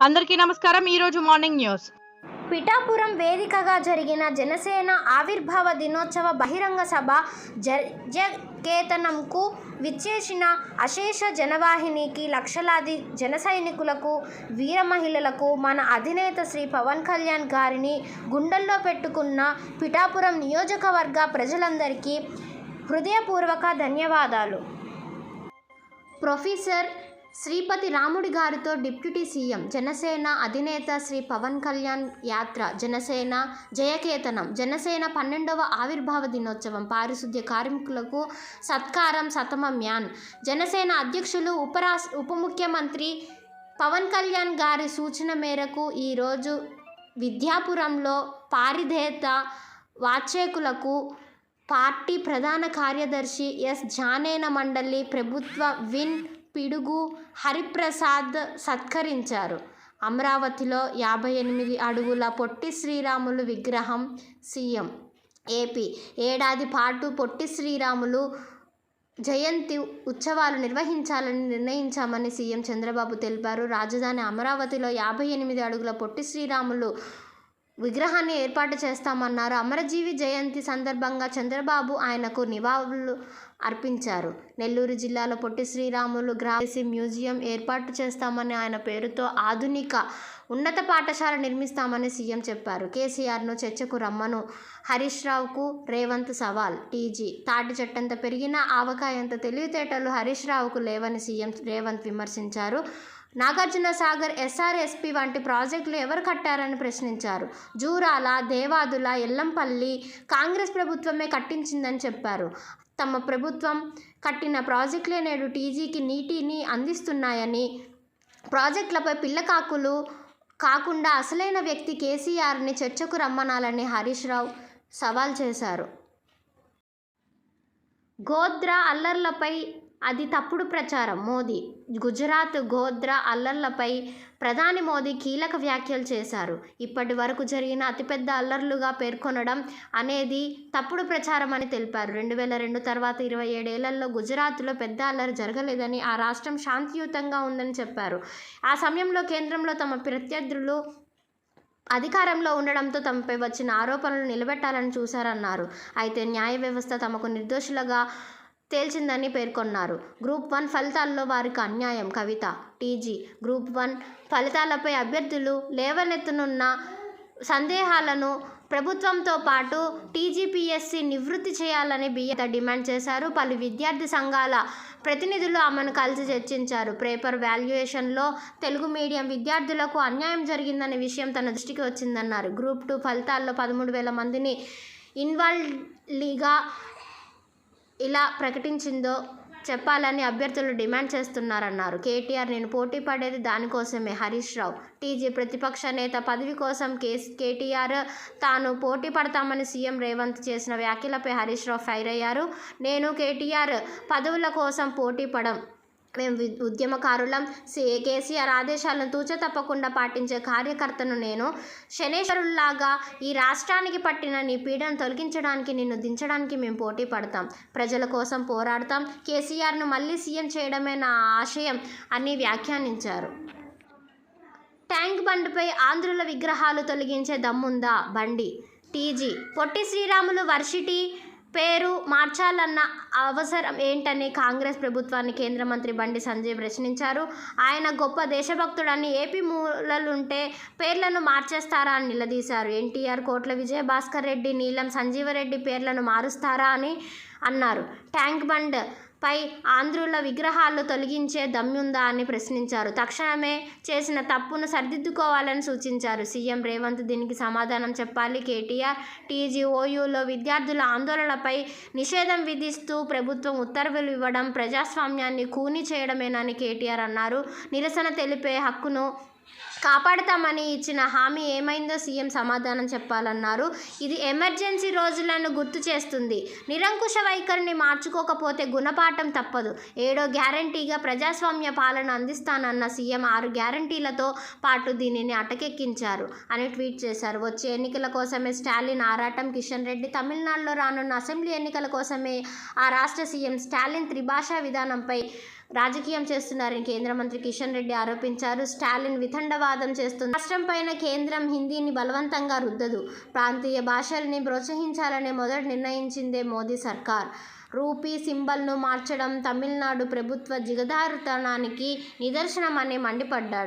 అందరికీ నమస్కారం. ఈరోజు మార్నింగ్ న్యూస్. పిఠాపురం వేదికగా జరిగిన జనసేన ఆవిర్భావ దినోత్సవ బహిరంగ సభ జకేతనంకు విచ్చేసిన అశేష జనవాహినికి లక్షలాది జన సైనికులకు వీర మహిళలకు మన అధినేత శ్రీ పవన్ కళ్యాణ్ గారిని గుండెల్లో పెట్టుకున్న పిఠాపురం నియోజకవర్గ ప్రజలందరికీ హృదయపూర్వక ధన్యవాదాలు. ప్రొఫెసర్ శ్రీపతి రాముడి గారితో డిప్యూటీ సీఎం జనసేన అధినేత శ్రీ పవన్ కళ్యాణ్ యాత్ర జనసేన జయకేతనం జనసేన పన్నెండవ ఆవిర్భావ దినోత్సవం పారిశుద్ధ్య కార్మికులకు సత్కారం సతమ మ్యాన్ జనసేన అధ్యక్షులు ఉపరాస్ ఉప ముఖ్యమంత్రి పవన్ కళ్యాణ్ గారి సూచన మేరకు ఈరోజు విద్యాపురంలో పారిధేత వాచేకులకు పార్టీ ప్రధాన కార్యదర్శి ఎస్. జానేన మండలి ప్రభుత్వ విన్ పిడుగు హరిప్రసాద్ సత్కరించారు. అమరావతిలో యాభై ఎనిమిది అడుగుల పొట్టి శ్రీరాములు విగ్రహం సీఎం. ఏపీ ఏడాది పాటు పొట్టి శ్రీరాములు జయంతి ఉత్సవాలు నిర్వహించాలని నిర్ణయించామని సీఎం చంద్రబాబు తెలిపారు. రాజధాని అమరావతిలో యాభై ఎనిమిది అడుగుల పొట్టి శ్రీరాములు విగ్రహాన్ని ఏర్పాటు చేస్తామన్నారు. అమరజీవి జయంతి సందర్భంగా చంద్రబాబు ఆయనకు నివాళులు అర్పించారు. నెల్లూరు జిల్లాలో పొట్టి శ్రీరాములు గ్రాసి మ్యూజియం ఏర్పాటు చేస్తామని ఆయన పేరుతో ఆధునిక ఉన్నత పాఠశాల నిర్మిస్తామని సీఎం చెప్పారు. కేసీఆర్ను చర్చకు రమ్మను హరీష్ రావుకు రేవంత్ సవాల్. టీజీ తాటి చెట్టంత పెరిగినా ఆవకాయంత తెలివితేటలు హరీష్ రావుకు లేవని సీఎం రేవంత్ విమర్శించారు. నాగార్జున సాగర్ ఎస్ఆర్ఎస్పి వంటి ప్రాజెక్టులు ఎవరు కట్టారని ప్రశ్నించారు. జూరాల దేవాదుల ఎల్లంపల్లి కాంగ్రెస్ ప్రభుత్వమే కట్టించిందని చెప్పారు. తమ ప్రభుత్వం కట్టిన ప్రాజెక్టులే నేడు టీజీకి నీటిని అందిస్తున్నాయని ప్రాజెక్టులపై పిల్లకాకులు కాకుండా అసలైన వ్యక్తి కేసీఆర్ని చర్చకు రమ్మనాలని హరీష్ రావు సవాల్ చేశారు. గోద్రా అల్లర్లపై అది తప్పుడు ప్రచారం. మోదీ గుజరాత్ గోద్రా అల్లర్లపై ప్రధాని మోదీ కీలక వ్యాఖ్యలు చేశారు. ఇప్పటి వరకు జరిగిన అతిపెద్ద అల్లర్లుగా పేర్కొనడం అనేది తప్పుడు ప్రచారం అని తెలిపారు. రెండు వేల రెండు తర్వాత ఇరవై ఏడేళ్ళలో గుజరాత్లో పెద్ద అల్లరి జరగలేదని ఆ రాష్ట్రం శాంతియుతంగా ఉందని చెప్పారు. ఆ సమయంలో కేంద్రంలో తమ ప్రత్యర్థులు అధికారంలో ఉండడంతో తమపై వచ్చిన ఆరోపణలు నిలబెట్టాలని చూశారన్నారు. అయితే న్యాయ వ్యవస్థ తమకు నిర్దోషులుగా తేల్చిందని పేర్కొన్నారు. గ్రూప్ వన్ ఫలితాల్లో వారికి అన్యాయం. కవిత టీజీ గ్రూప్ వన్ ఫలితాలపై అభ్యర్థులు లేవనెత్తనున్న సందేహాలను ప్రభుత్వంతో పాటు టీజీపీఎస్సీ నివృత్తి చేయాలని బియ్యత డిమాండ్ చేశారు. పలు విద్యార్థి సంఘాల ప్రతినిధులు ఆమెను కలిసి చర్చించారు. పేపర్ వాల్యుయేషన్లో తెలుగు మీడియం విద్యార్థులకు అన్యాయం జరిగిందనే విషయం తన దృష్టికి వచ్చిందన్నారు. గ్రూప్ టూ ఫలితాల్లో పదమూడు వేల మందిని ఇన్వాల్వ్లీగా ఇలా ప్రకటించిందో చెప్పాలని అభ్యర్థులు డిమాండ్ చేస్తున్నారన్నారు. కేటీఆర్ నేను పోటీ పడేది దానికోసమే. హరీష్ రావు టీజీ ప్రతిపక్ష నేత పదవి కోసం కేస్ కేటీఆర్ తాను పోటీ పడతామని సీఎం రేవంత్ చేసిన వ్యాఖ్యలపై హరీష్ రావు ఫైర్ అయ్యారు. నేను కేటీఆర్ పదవుల కోసం పోటీ పడం మేము ఉద్యమకారులం సి కేసీఆర్ ఆదేశాలను తూచ తప్పకుండా పాటించే కార్యకర్తను నేను. శనేశ్వరుల్లాగా ఈ రాష్ట్రానికి పట్టిన నీ పీడను తొలగించడానికి నిన్ను దించడానికి మేము పోటీ పడతాం. ప్రజల కోసం పోరాడతాం. కేసీఆర్ను మళ్ళీ సీఎం చేయడమే నా ఆశయం అని వ్యాఖ్యానించారు. ట్యాంక్ బండ్పై ఆంధ్రుల విగ్రహాలు తొలగించే దమ్ముందా బండి? టీజీ. పొట్టి శ్రీరాములు వర్షిటీ పేరు మార్చాలన్న అవసరం ఏంటని కాంగ్రెస్ ప్రభుత్వాన్ని కేంద్ర మంత్రి బండి సంజయ్ ప్రశ్నించారు. ఆయన గొప్ప దేశభక్తుడని ఏపీ మూలలుంటే పేర్లను మార్చేస్తారా అని నిలదీశారు. ఎన్టీఆర్ కోట్ల విజయభాస్కర్ రెడ్డి నీలం సంజీవరెడ్డి పేర్లను మారుస్తారా అని అన్నారు. ట్యాంక్ బండ్ పై ఆంధ్రుల విగ్రహాలు తొలగించే దమ్ముందా అని ప్రశ్నించారు. తక్షణమే చేసిన తప్పును సరిదిద్దుకోవాలని సూచించారు. సీఎం రేవంత్ దీనికి సమాధానం చెప్పాలి. కేటీఆర్ టీజీఓయూలో విద్యార్థుల ఆందోళనపై నిషేధం విధిస్తూ ప్రభుత్వం ఉత్తర్వులు ఇవ్వడం ప్రజాస్వామ్యాన్ని కూని చేయడమేనని కేటీఆర్ అన్నారు. నిరసన తెలిపే హక్కును కాపాడతామని ఇచ్చిన హామీ ఏమైందో సీఎం సమాధానం చెప్పాలన్నారు. ఇది ఎమర్జెన్సీ రోజులను గుర్తు చేస్తుంది. నిరంకుశ వైఖరిని మార్చుకోకపోతే గుణపాఠం తప్పదు. ఏడో గ్యారంటీగా ప్రజాస్వామ్య పాలన అందిస్తానన్న సీఎం ఆరు గ్యారంటీలతో పాటు దీనిని అటకెక్కించారు అని ట్వీట్ చేశారు. వచ్చే ఎన్నికల కోసమే స్టాలిన్ ఆరాటం కిషన్ రెడ్డి తమిళనాడులో రానున్న అసెంబ్లీ ఎన్నికల కోసమే ఆ రాష్ట్ర సీఎం స్టాలిన్ త్రిభాషా విధానంపై రాజకీయం చేస్తున్నారని కేంద్ర మంత్రి కిషన్ రెడ్డి ఆరోపించారు. స్టాలిన్ వితండవాదం చేస్తుంది. రాష్ట్రం పైన కేంద్రం హిందీని బలవంతంగా రుద్దదు. ప్రాంతీయ భాషల్ని ప్రోత్సహించాలని మొదట నిర్ణయించిందే మోదీ సర్కార్. రూపీ సింబల్ను మార్చడం తమిళనాడు ప్రభుత్వ జిగదారుతనానికి నిదర్శనమని మండిపడ్డాడు.